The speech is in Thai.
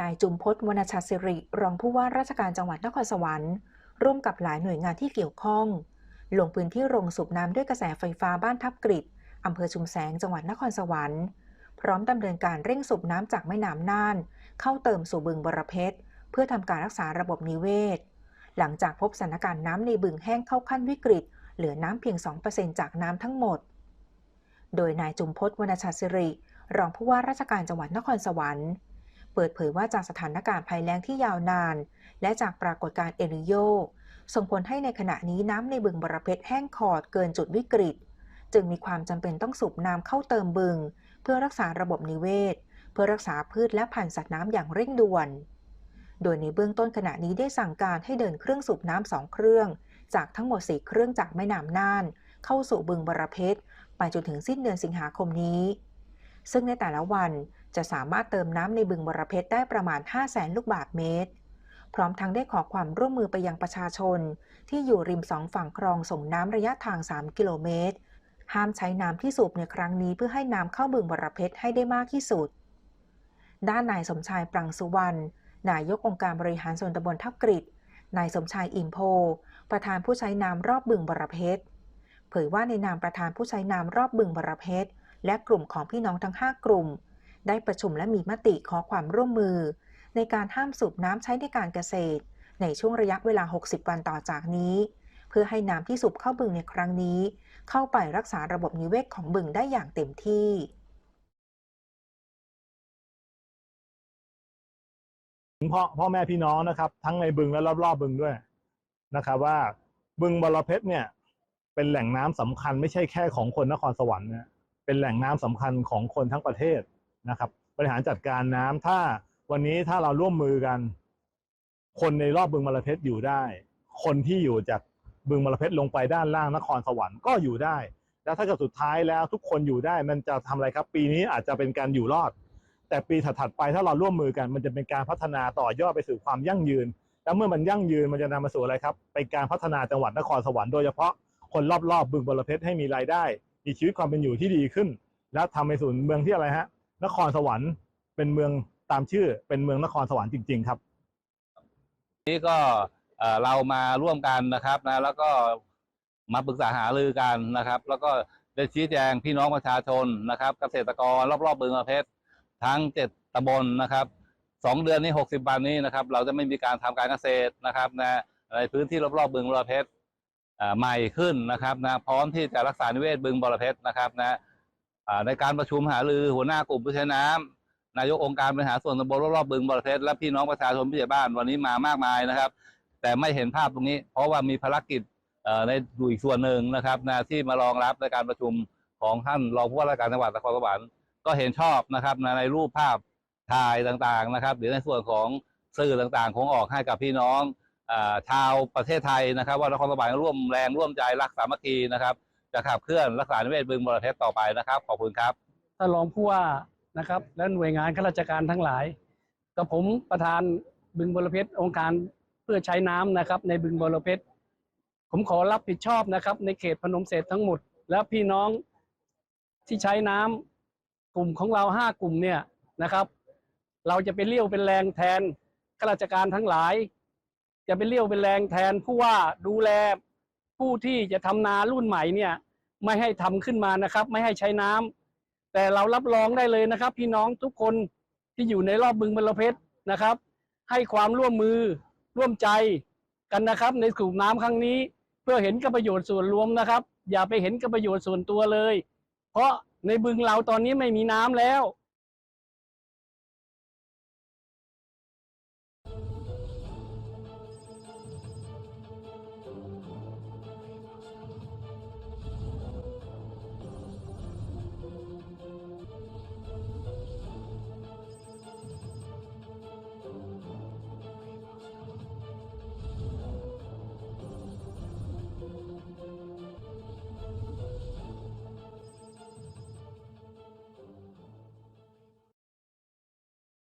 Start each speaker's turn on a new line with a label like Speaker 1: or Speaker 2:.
Speaker 1: นายจุมพจน์วรรณชาสิริ รองผู้ว่าราชการจังหวัดนครสวรรค์ ร่วมกับหลายหน่วยงานที่เกี่ยวข้อง ลงพื้นที่โรงสูบน้ำด้วยกระแสไฟฟ้าบ้านทับกริดอำเภอชุมแสงจังหวัดนครสวรรค์ พร้อมดำเนินการเร่งสูบน้ำจากแม่น้ำน่าน เข้าเติมสู่บึงบรเพชรเพื่อทำการรักษาระบบนิเวศ หลังจากพบสถานการณ์น้ำในบึงแห้งเข้าขั้นวิกฤต เหลือน้ำเพียง 2%จากน้ำทั้งหมด โดยนายจุมพจน์วรรณชาสิริ รองผู้ว่าราชการจังหวัดนครสวรรค์ เปิดเผยว่าจากสถานการณ์ภัยแล้งที่ยาวนาน และจากปรากฏการณ์เอลิโย ส่งผลให้ในขณะนี้น้ำในบึงบรเพชรแห้งขอดเกินจุดวิกฤต จึงมีความจำเป็นต้องสูบน้ำเข้าเติมบึง เพื่อรักษาระบบนิเวศ เพื่อรักษาพืชและพันธุ์สัตว์น้ำอย่างเร่งด่วน โดยในเบื้องต้นขณะนี้ได้สั่งการให้เดินเครื่องสูบน้ำสองเครื่อง จากทั้งหมด4เครื่องจากแม่น้ำน่าน เข้าสู่บึงบรเพชรไปจนถึงสิ้นเดือนสิงหาคมนี้ซึ่งในแต่ละวัน จะสามารถเติมน้ำในบึงบรเพชรได้ประมาณ 5 0 0แสนลูกบาศก์เมตร พร้อมทั้งได้ขอความร่วมมือไปยังประชาชน ที่อยู่ริมสองฝั่งคลองส่งน้ำระยะทาง 3 กิโลเมตร ห้ามใช้น้ำที่สูบในครั้งนี้เพื่อให้น้ำเข้าบึงบรเพชรให้ได้มากที่สุด ด้านนายสมชายปรังสุวรรณนายกองค์การบริหารส่วนตำบลทับกริดนายสมชายอิ่มโพ ประธานผู้ใช้น้ำรอบบึงบรเพชรเผยว่าในนามประธานผู้ใช้น้ำรอบบึงบรเพชรและกลุ่มของพี่น้องทั้ง 5 กลุ่ม ได้ประชุมและมีมติขอความร่วมมือ ในการห้ามสูบน้ำใช้ในการเกษตร ในช่วงระยะเวลา 60 วันต่อจากนี้ เพื่อให้น้ำที่สูบเข้าบึงในครั้งนี้ เข้าไปรักษาระบบนิเวศของบึงได้อย่างเต็มที่
Speaker 2: พ่อพ่อแม่พี่น้องนะครับ ทั้งในบึงและรอบๆบึงด้วยนะครับ ว่าบึงบรเพชรเนี่ย เป็นแหล่งน้ำสำคัญไม่ใช่แค่ของคนนครสวรรค์นะเป็นแหล่งน้ำสำคัญของคนทั้งประเทศ นะครับ บริหารจัดการน้ำถ้าวันนี้ถ้าเราร่วมมือกัน คนในรอบบึงบรเพชรอยู่ได้ คนที่อยู่จากบึงบรเพชรลงไปด้านล่างนครสวรรค์ก็อยู่ได้ แล้วถ้าเกิดสุดท้ายแล้วทุกคนอยู่ได้มันจะทำอะไรครับ ปีนี้อาจจะเป็นการอยู่รอด แต่ปีถัดๆไปถ้าเราร่วมมือกัน มันจะเป็นการพัฒนาต่อยอดไปสู่ความยั่งยืน แล้วเมื่อมันยั่งยืนมันจะนำมาสู่อะไรครับเป็นการพัฒนาจังหวัดนครสวรรค์โดยเฉพาะคนรอบๆบบึงบรเพชรให้มีรายได้ มีชีวิตความเป็นอยู่ที่ดีขึ้น และทำให้สู่เมืองที่อะไรฮะ นครสวรรค์เป็นเมืองตามชื่อเป็นเมืองนครสวรรค์จริง ๆ ครับ
Speaker 3: นี้ก็เอ่อเรามาร่วมกันนะครับนะแล้วก็มาปรึกษาหารือกันนะครับ แล้วก็ได้ชี้แจงพี่น้องประชาชนนะครับ เกษตรกรรอบๆบึงประเพชรทั้งเจ็ดตำบลนะครับสองเดือนนี้หกสิบวันนี้นะครับ เราจะไม่มีการทำการเกษตรนะครับนะในพื้นที่รอบๆบึงบรเพชรอ่าใหม่ขึ้นนะครับนะพร้อมที่จะรักษานิเวศบึงบรเพชรนะครับนะ ในการประชุมหารือหัวหน้ากลุ่มผู้ใช้น้ำนายกองค์การบริหารส่วนตำบลรอบๆบึงบรเพชรและพี่น้องประชาชนผู้ใหญ่บ้านวันนี้มามากมายนะครับ แต่ไม่เห็นภาพตรงนี้ เพราะว่ามีภารกิจในอยู่อีกส่วนหนึ่งนะครับนะที่มารองรับในการประชุมของท่านรองผู้ว่าราชการจังหวัดนครสวรรค์ก็เห็นชอบนะครับในรูปภาพถ่ายต่างๆนะครับ หรือในส่วนของสื่อต่างๆ คงออกให้กับพี่น้องชาวประเทศไทยนะครับ ว่านครสวรรค์ร่วมแรงร่วมใจรักสามัคคีนะครับ จะขับเคลื่อนรักษานิเวศบึงบรเพชรต่อไปนะครับ ขอบคุณครับ
Speaker 4: ท่านรองผู้ว่านะครับ และหน่วยงานข้าราชการทั้งหลายกับผมประธานบึงบรเพชรองค์การเพื่อใช้น้ำนะครับ ในบึงบรเพชรผมขอรับผิดชอบนะครับ ในเขตพนมเสรทั้งหมด และพี่น้องที่ใช้น้ำกลุ่มของเราห้ากลุ่มเนี่ยนะครับ เราจะเป็นเลี้ยวเป็นแรงแทนข้าราชการทั้งหลาย จะเป็นเลี้ยวเป็นแรงแทนผู้ว่าดูแล ผู้ที่จะทำนารุ่นใหม่เนี่ย ไม่ให้ทำขึ้นมานะครับ ไม่ให้ใช้น้ำแต่เรารับรองได้เลยนะครับ พี่น้องทุกคนที่อยู่ในรอบบึงบรเพชรนะครับ ให้ความร่วมมือร่วมใจกันนะครับ ในกลุ่มน้ำครั้งนี้ เพื่อเห็นกับประโยชน์ส่วนรวมนะครับ อย่าไปเห็นกับประโยชน์ส่วนตัวเลย เพราะในบึงเราตอนนี้ไม่มีน้ำแล้ว